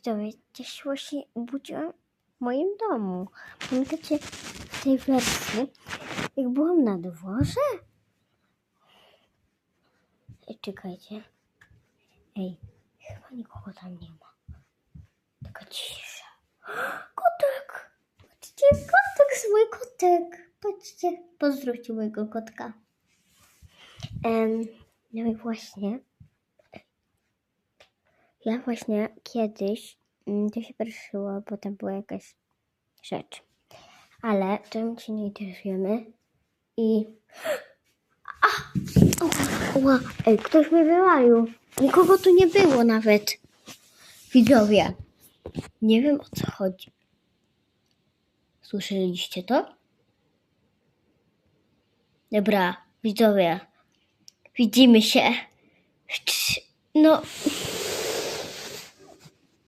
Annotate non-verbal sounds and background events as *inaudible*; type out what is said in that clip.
widzowie, ja się budziłam w moim domu. Pamiętacie w tej wersji, jak byłam na dworze? Ej, czekajcie. Ej, chyba nikogo tam nie ma. Taka cisza. *gasps* Kotek! Patrzcie, kotek, zły kotek. Patrzcie, pozdrówcie mojego kotka. Em, no i właśnie, ja właśnie kiedyś, mm, to się pryszyło, bo tam była jakaś rzecz. Ale tym się nie interesujemy. I... *gasps* A! Ej, ktoś mnie wywalił. Nikogo tu nie było nawet. Widzowie, nie wiem o co chodzi. Słyszeliście to? Dobra, widzowie, widzimy się. No,